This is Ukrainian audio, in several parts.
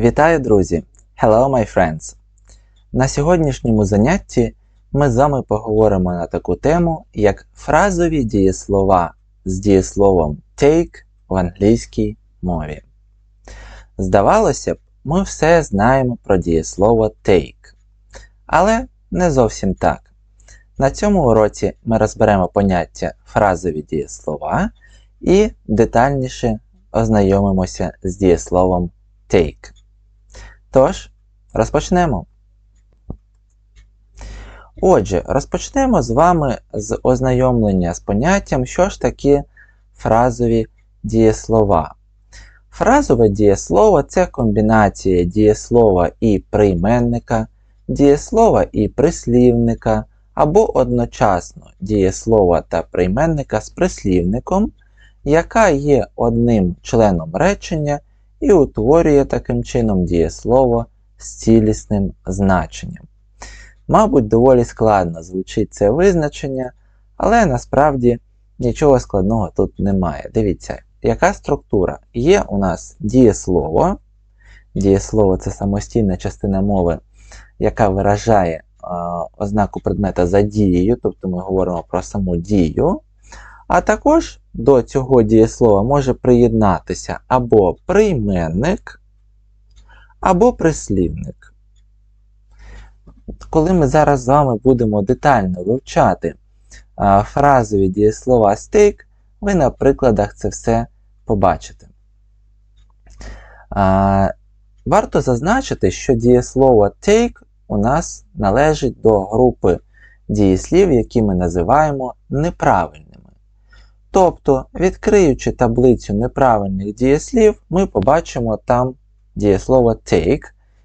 Вітаю, друзі! Hello, my friends! На сьогоднішньому занятті ми з вами поговоримо на таку тему, як фразові дієслова з дієсловом take в англійській мові. Здавалося б, ми все знаємо про дієслово take. Але не зовсім так. На цьому уроці ми розберемо поняття фразові дієслова і детальніше ознайомимося з дієсловом take. Тож, розпочнемо. Отже, розпочнемо з вами з ознайомлення з поняттям, що ж таке фразові дієслова. Фразове дієслово це комбінація дієслова і прийменника, дієслова і прислівника, або одночасно дієслова та прийменника з прислівником, яка є одним членом речення і утворює таким чином дієслово з цілісним значенням. Мабуть, доволі складно звучить це визначення, але насправді нічого складного тут немає. Дивіться, яка структура? Є у нас дієслово. Дієслово це самостійна частина мови, яка виражає е, ознаку предмета за дією, тобто ми говоримо про саму дію. А також до цього дієслова може приєднатися або прийменник, або прислівник. Коли ми зараз з вами будемо детально вивчати фразові дієслова stake, ви на прикладах це все побачите. Варто зазначити, що дієслово take у нас належить до групи дієслів, які ми називаємо неправильними. Тобто, відкриючи таблицю неправильних дієслів, ми побачимо там дієслово take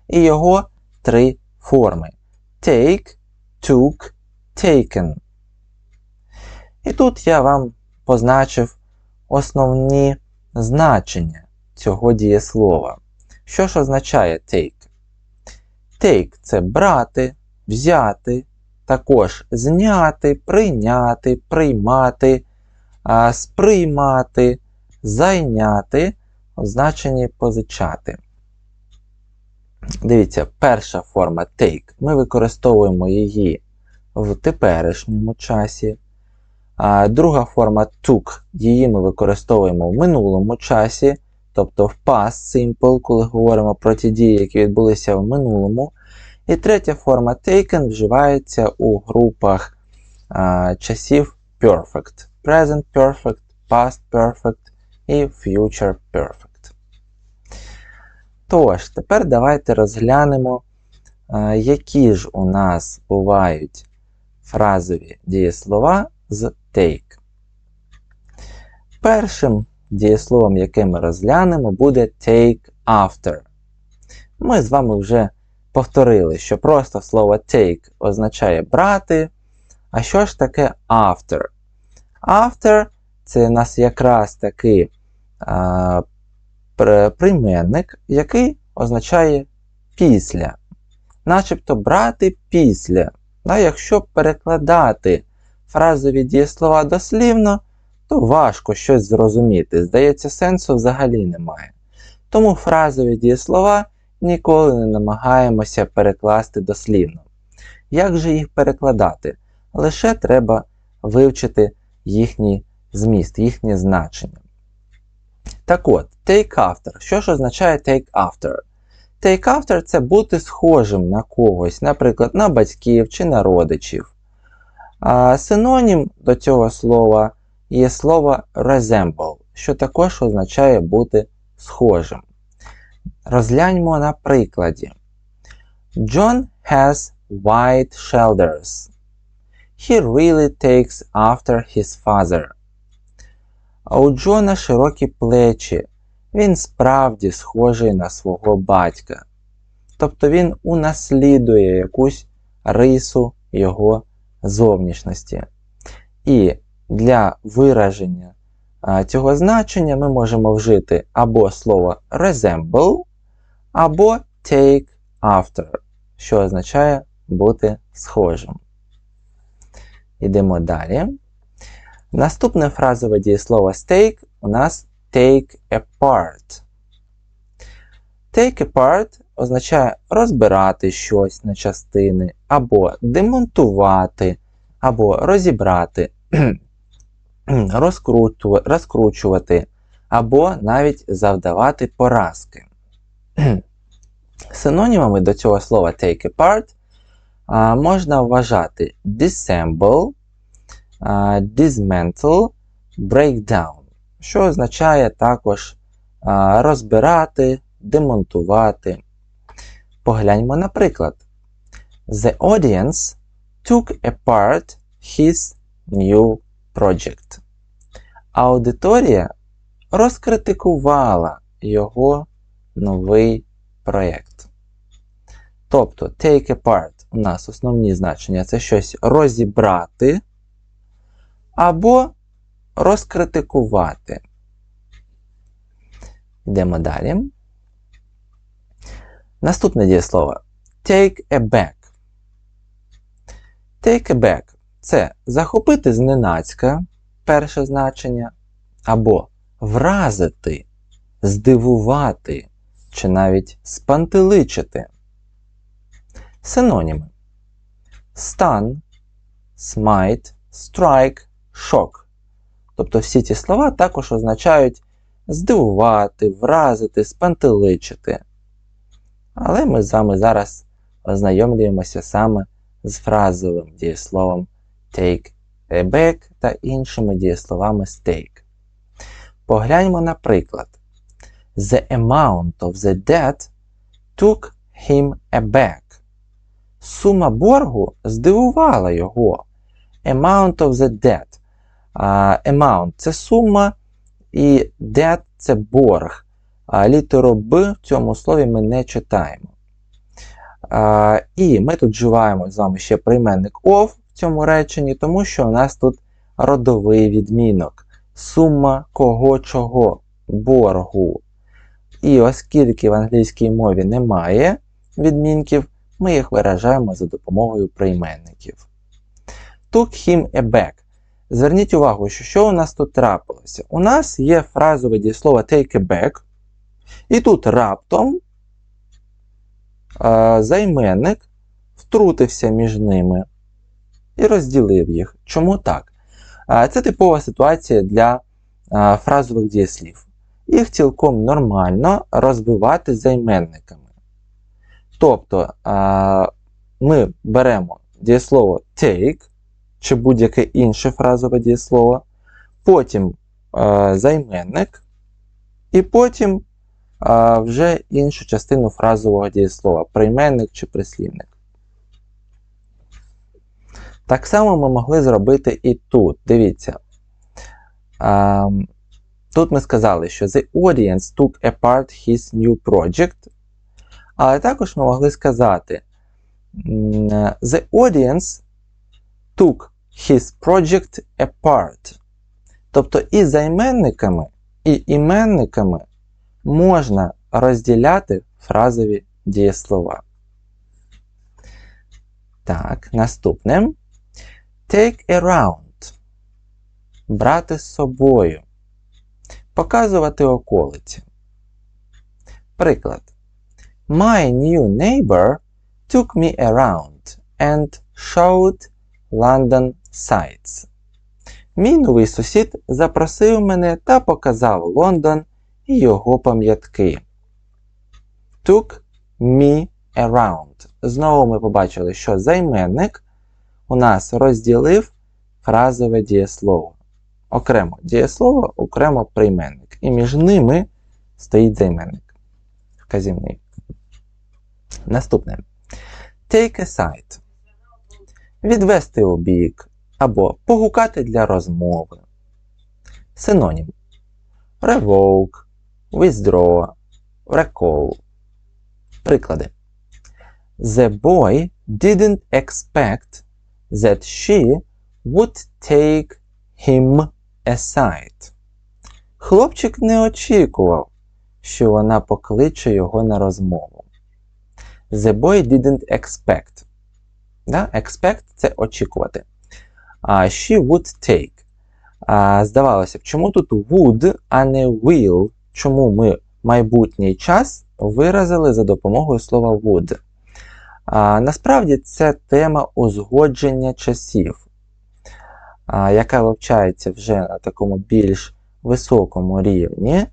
і його три форми: take, took, taken. І тут я вам позначив основні значення цього дієслова. Що ж означає take? Take це брати, взяти, також зняти, прийняти, приймати сприймати, зайняти, означені позичати. Дивіться, перша форма take. Ми використовуємо її в теперішньому часі. Друга форма took, її ми використовуємо в минулому часі, тобто в past simple, коли говоримо про ті дії, які відбулися в минулому. І третя форма taken вживається у групах а, часів perfect present perfect, past perfect і future perfect. Тож, тепер давайте розглянемо, які ж у нас бувають фразові дієслова з take. Першим дієсловом, яке ми розглянемо, буде take after. Ми з вами вже повторили, що просто слово take означає брати. А що ж таке after? After це у нас якраз такий а, прийменник, який означає після. Начебто брати після. Да, Якщо перекладати фразові дієслова дослівно, то важко щось зрозуміти. Здається, сенсу взагалі немає. Тому фразові дієслова ніколи не намагаємося перекласти дослівно. Як же їх перекладати? Лише треба вивчити їхній зміст, їхнє значення. Так от, take after. Що ж означає take after? Take after це бути схожим на когось, наприклад, на батьків чи на родичів. А Синонім до цього слова є слово resemble, що також означає бути схожим. Розгляньмо на прикладі. John has white shoulders. He really takes after his father. А у Джона широкі плечі. Він справді схожий на свого батька. Тобто він унаслідує якусь рису його зовнішності. І для вираження цього значення ми можемо вжити або слово resemble, або take after, що означає бути схожим. Йдемо далі. Наступне фразове дієслово stake у нас take apart. Take apart означає розбирати щось на частини, або демонтувати, або розібрати, розкручувати, або навіть завдавати поразки. Синонімами до цього слова take apart а, можна вважати disassemble, dismantle, breakdown, що означає також а, розбирати, демонтувати. Погляньмо на приклад. The audience took apart his new project. Аудиторія розкритикувала його новий проєкт. Тобто, take apart у нас основні значення це щось розібрати або розкритикувати. Йдемо далі. Наступне дієслово take a back. Take a back це захопити зненацька перше значення, або вразити, здивувати чи навіть спантеличити. Синоніми stun, smite, strike, shock. Тобто всі ці слова також означають здивувати, вразити, спантеличити. Але ми з вами зараз ознайомлюємося саме з фразовим дієсловом take a back та іншими дієсловами з take. Погляньмо на приклад. The amount of the debt took him aback. Сума боргу здивувала його. Amount of the debt. Uh, amount це сума, і debt це борг. А літеру Б в цьому слові ми не читаємо. А, і ми тут вживаємо з вами ще прийменник of в цьому реченні, тому що у нас тут родовий відмінок. Сума кого чого боргу. І оскільки в англійській мові немає відмінків, ми їх виражаємо за допомогою прийменників. Took him aback. Зверніть увагу, що що у нас тут трапилося? У нас є фразове дієслово take a back, і тут раптом а, займенник втрутився між ними і розділив їх. Чому так? А, це типова ситуація для а, фразових дієслів. Їх цілком нормально розбивати займенниками. Тобто ми беремо дієслово take чи будь-яке інше фразове дієслово, потім займенник, і потім вже іншу частину фразового дієслова, прийменник чи прислівник. Так само ми могли зробити і тут. Дивіться. Тут ми сказали, що The audience took apart his new project. Але також ми могли сказати The audience took his project apart. Тобто і займенниками, і іменниками можна розділяти фразові дієслова. Так, наступне. Take around. Брати з собою. Показувати околиці. Приклад. My new neighbor took me around and showed London sights. Мій новий сусід запросив мене та показав Лондон і його пам'ятки. Took me around. Знову ми побачили, що займенник у нас розділив фразове дієслово. Окремо дієслово, окремо прийменник. І між ними стоїть займенник. Вказівний. Наступне. Take aside. Відвести у бік або погукати для розмови. Синонім. Revoke, withdraw, recall. Приклади. The boy didn't expect that she would take him aside. Хлопчик не очікував, що вона покличе його на розмову. The boy didn't expect. Да? Expect це очікувати. А she would take. А, Здавалося б, чому тут would, а не will? Чому ми майбутній час виразили за допомогою слова would. А, Насправді це тема узгодження часів, а, яка вивчається вже на такому більш високому рівні.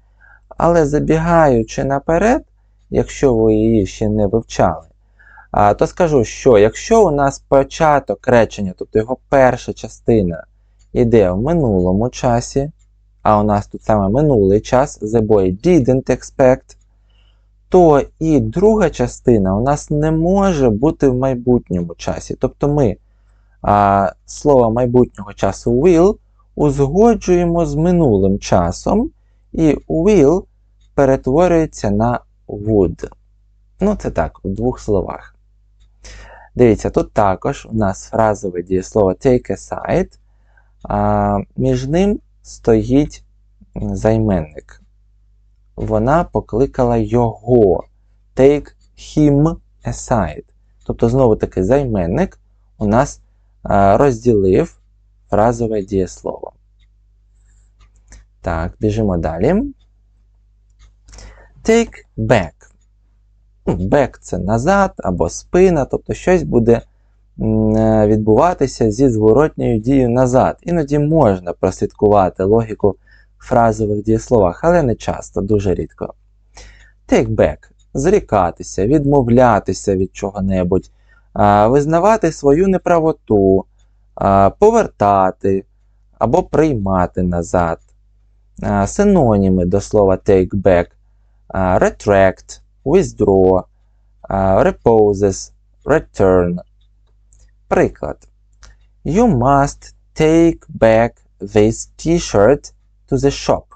Але забігаючи наперед, якщо ви її ще не вивчали, то скажу, що якщо у нас початок речення, тобто його перша частина йде в минулому часі, а у нас тут саме минулий час, the boy didn't expect, то і друга частина у нас не може бути в майбутньому часі. Тобто ми а, слово майбутнього часу will узгоджуємо з минулим часом, і will перетворюється на would. Ну, це так, у двох словах. Дивіться, тут також у нас фразове дієслово take aside, а між ним стоїть займенник. Вона покликала його take him aside. Тобто, знову таки, займенник у нас а, розділив фразове дієслово. Так, біжимо далі. Take back. Back це назад або спина, тобто щось буде відбуватися зі зворотньою дією назад. Іноді можна прослідкувати логіку в фразових дієсловах, але не часто, дуже рідко. Take back зрікатися, відмовлятися від чого-небудь, визнавати свою неправоту, повертати або приймати назад. Синоніми до слова take back retract, withdraw, reposes, return. Приклад. You must take back this t-shirt to the shop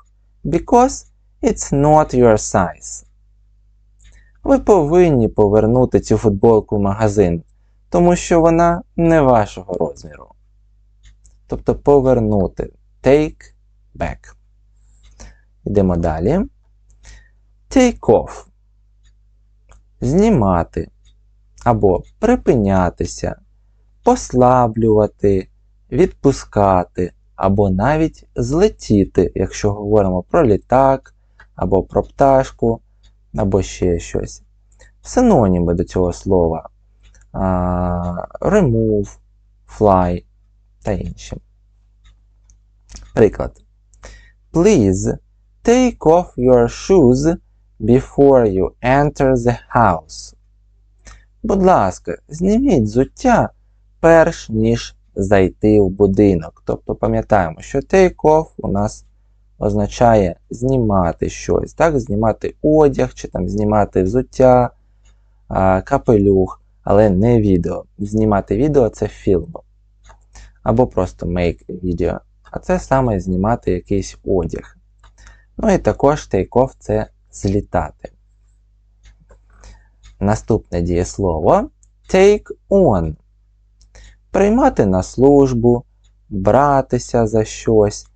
because it's not your size. Ви повинні повернути цю футболку в магазин, тому що вона не вашого розміру. Тобто повернути. Take back. Йдемо далі. Take off. Знімати. Або припинятися, послаблювати, відпускати, або навіть злетіти, якщо говоримо про літак, або про пташку, або ще щось. Синоніми до цього слова remove, fly та інші. Приклад. Please take off your shoes before you enter the house. Будь ласка, зніміть взуття перш ніж зайти в будинок. Тобто пам'ятаємо, що take off у нас означає знімати щось, так? знімати одяг, чи там знімати взуття, капелюх, але не відео. Знімати відео це фільм. Або просто make video. А це саме знімати якийсь одяг. Ну і також take off це злітати. Наступне дієслово take on. Приймати на службу, братися за щось,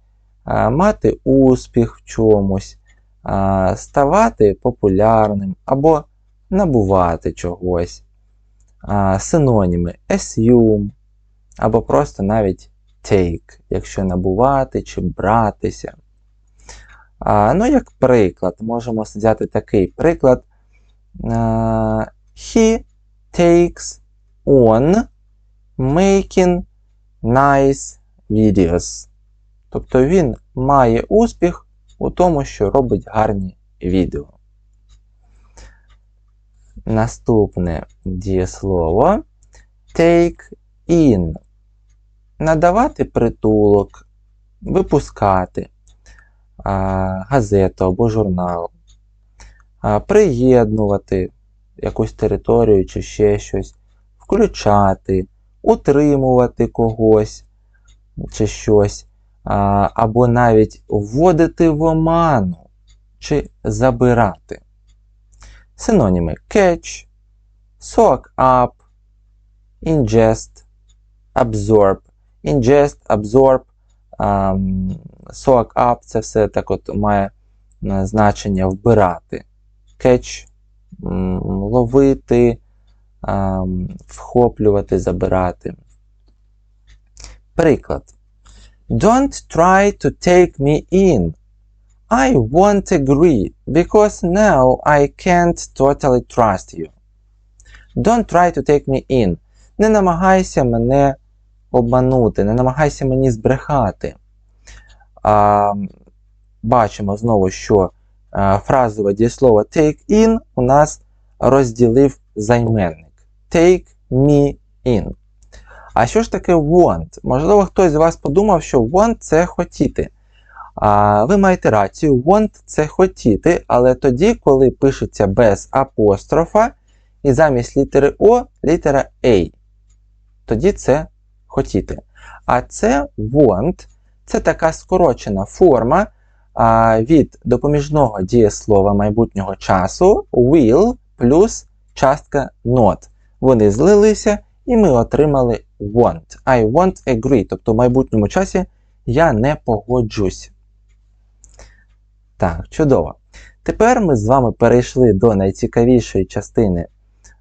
мати успіх в чомусь, ставати популярним або набувати чогось. Синоніми assume, або просто навіть take, якщо набувати чи братися. А, Ну, як приклад, можемо взяти такий приклад. Uh, he takes on making nice videos. Тобто він має успіх у тому, що робить гарні відео. Наступне дієслово take in. Надавати притулок, випускати газету або журнал, приєднувати якусь територію чи ще щось, включати, утримувати когось чи щось, або навіть вводити в оману чи забирати. Синоніми catch, soak up, ingest, absorb. Ingest, absorb soak up це все так от має е, значення вбирати. Catch ловити, вхоплювати, забирати. Приклад. Don't try to take me in. I won't agree because now I can't totally trust you. Don't try to take me in. Не намагайся мене обманути, не намагайся мені збрехати. Бачимо знову, що а, фразове дієслово take in у нас розділив займенник. Take me in. А що ж таке want? Можливо, хтось з вас подумав, що want це хотіти. А, Ви маєте рацію, want це хотіти, але тоді, коли пишеться без апострофа, і замість літери О літера A. Тоді це хотіти. А це want це така скорочена форма а, від допоміжного дієслова майбутнього часу will плюс частка not. Вони злилися, і ми отримали want. I won't agree. Тобто в майбутньому часі я не погоджусь. Так, чудово. Тепер ми з вами перейшли до найцікавішої частини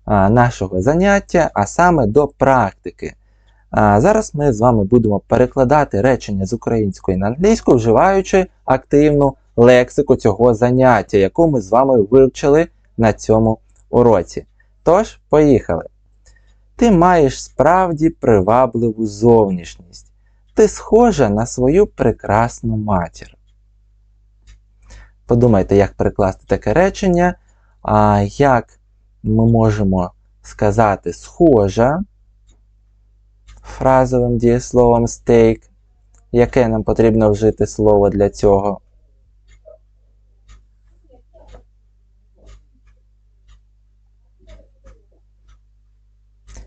а, нашого заняття, а саме до практики. Зараз ми з вами будемо перекладати речення з української на англійську, вживаючи активну лексику цього заняття, яку ми з вами вивчили на цьому уроці. Тож, поїхали. Ти маєш справді привабливу зовнішність. Ти схожа на свою прекрасну матір. Подумайте, як перекласти таке речення, а як ми можемо сказати схожа фразовим дієсловом stake, яке нам потрібно вжити слово для цього.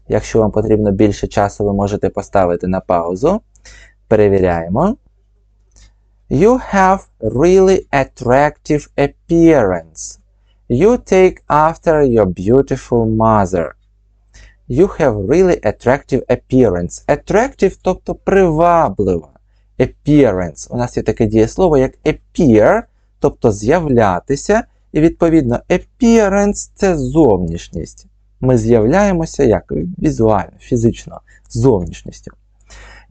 Якщо вам потрібно більше часу, ви можете поставити на паузу. Перевіряємо. You have really attractive appearance. You take after your beautiful mother. You have really attractive appearance. Attractive, тобто приваблива. Appearance. У нас є таке дієслово, як appear, тобто з'являтися. І відповідно, appearance це зовнішність. Ми з'являємося як візуально, фізично, зовнішністю.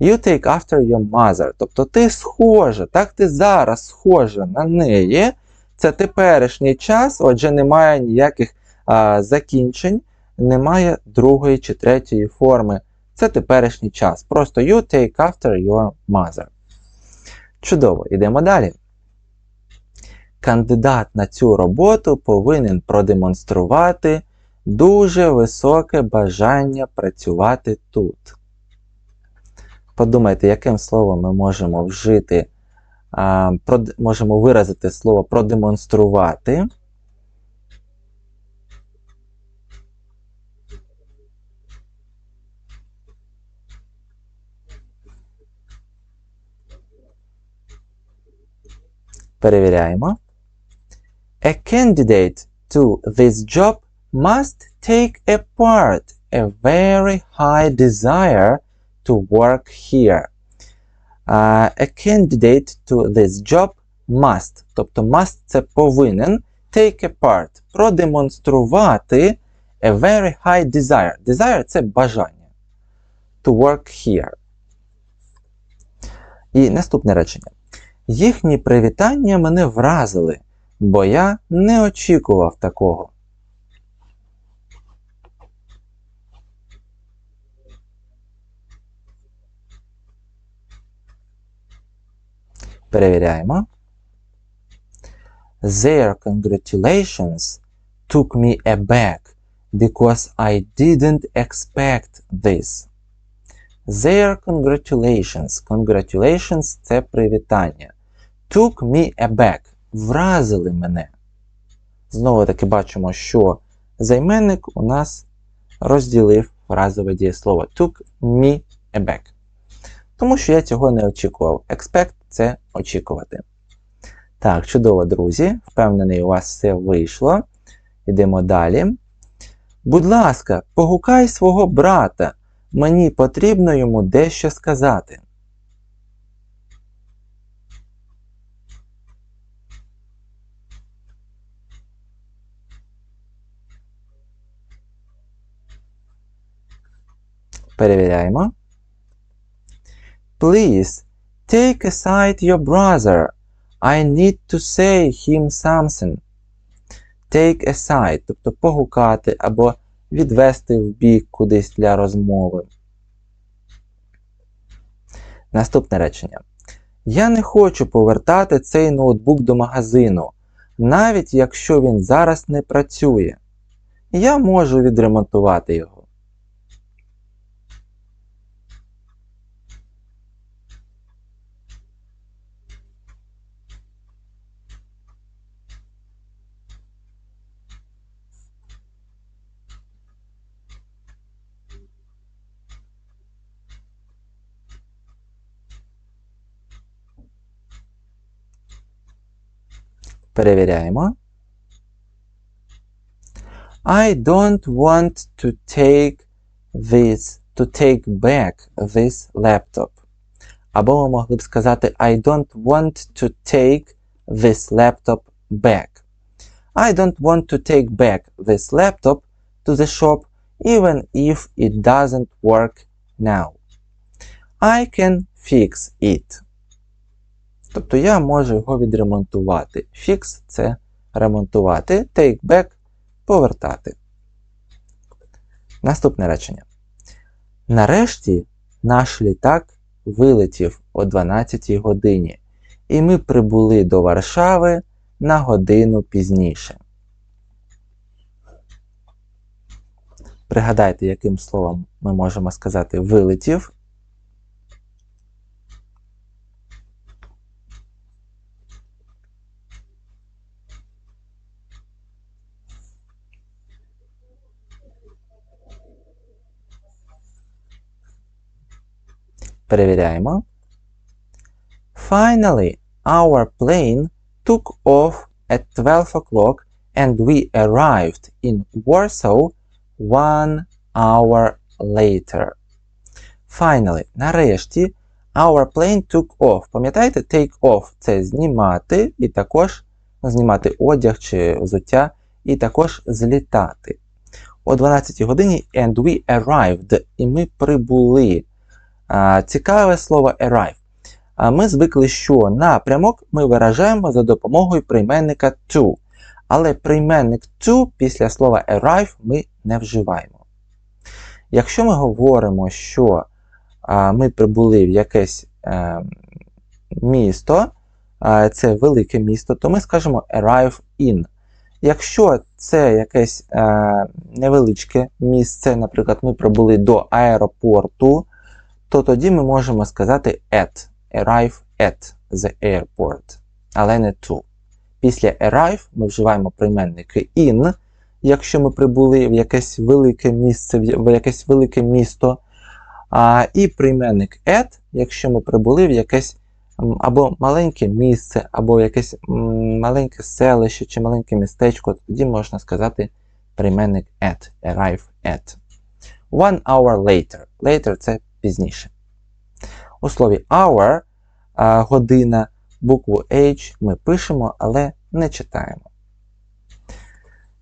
You take after your mother. Тобто ти схожа, так ти зараз схожа на неї. Це теперішній час, отже, немає ніяких а, закінчень, немає другої чи третьої форми. Це теперішній час. Просто you take after your mother. Чудово, йдемо далі. Кандидат на цю роботу повинен продемонструвати дуже високе бажання працювати тут. Подумайте, яким словом ми можемо вжити, а, прод, можемо виразити слово продемонструвати. Перевіряємо. A candidate to this job must take apart a very high desire to work here. Uh, a candidate to this job must, тобто must це повинен take a part, продемонструвати a very high desire. Desire це бажання. To work here. І наступне речення. Їхні привітання мене вразили, бо я не очікував такого. Перевіряємо. Their congratulations took me aback because I didn't expect this. Their congratulations. Congratulations це привітання. Took me aback. Вразили мене. Знову таки бачимо, що займенник у нас розділив фразове дієслово. Took me aback. Тому що я цього не очікував. Expect це очікувати. Так, чудово, друзі. Впевнений, у вас все вийшло. Йдемо далі. Будь ласка, погукай свого брата. Мені потрібно йому дещо сказати. Перевіряємо. Please take aside your brother. I need to say him something. Take aside, тобто погукати або відвести в бік кудись для розмови. Наступне речення. Я не хочу повертати цей ноутбук до магазину, навіть якщо він зараз не працює. Я можу відремонтувати його. Перевіряємо. I don't want to take this, to take back this laptop. Або ми могли б сказати I don't want to take this laptop back. I don't want to take back this laptop to the shop even if it doesn't work now. I can fix it. Тобто я можу його відремонтувати. Fix – це ремонтувати. Take back повертати. Наступне речення. Нарешті наш літак вилетів о 12 годині, і ми прибули до Варшави на годину пізніше. Пригадайте, яким словом ми можемо сказати вилетів. Перевіряємо. Finally, our plane took off at 12 o'clock and we arrived in Warsaw one hour later. Finally, нарешті, our plane took off. Пам'ятаєте, take off це знімати, і також знімати одяг чи взуття, і також злітати. О 12 годині and we arrived, і ми прибули. Цікаве слово arrive. Ми звикли, що напрямок ми виражаємо за допомогою прийменника to. Але прийменник to після слова arrive ми не вживаємо. Якщо ми говоримо, що ми прибули в якесь е, місто, це велике місто, то ми скажемо arrive in. Якщо це якесь е, невеличке місце, наприклад, ми прибули до аеропорту, то тоді ми можемо сказати at, arrive at the airport, але не to. Після arrive ми вживаємо прийменники in, якщо ми прибули в якесь велике місце, в якесь велике місто, а, і прийменник at, якщо ми прибули в якесь або маленьке місце, або якесь маленьке селище чи маленьке містечко, тоді можна сказати прийменник at, arrive at. One hour later. Later це пізніше. У слові hour година, букву H ми пишемо, але не читаємо.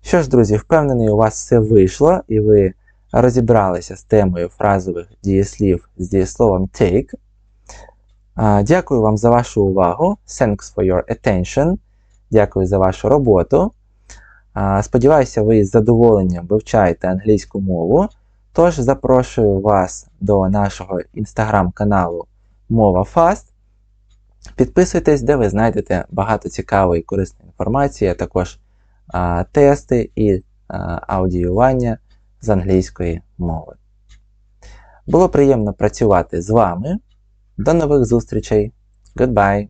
Що ж, друзі, впевнений, у вас все вийшло, і ви розібралися з темою фразових дієслів з дієсловом take. Дякую вам за вашу увагу. Thanks for your attention. Дякую за вашу роботу. Сподіваюся, ви з задоволенням вивчаєте англійську мову. Тож запрошую вас до нашого інстаграм-каналу Мова Fast. Підписуйтесь, де ви знайдете багато цікавої і корисної інформації, а також а, тести і а, аудіювання з англійської мови. Було приємно працювати з вами. До нових зустрічей. Goodbye!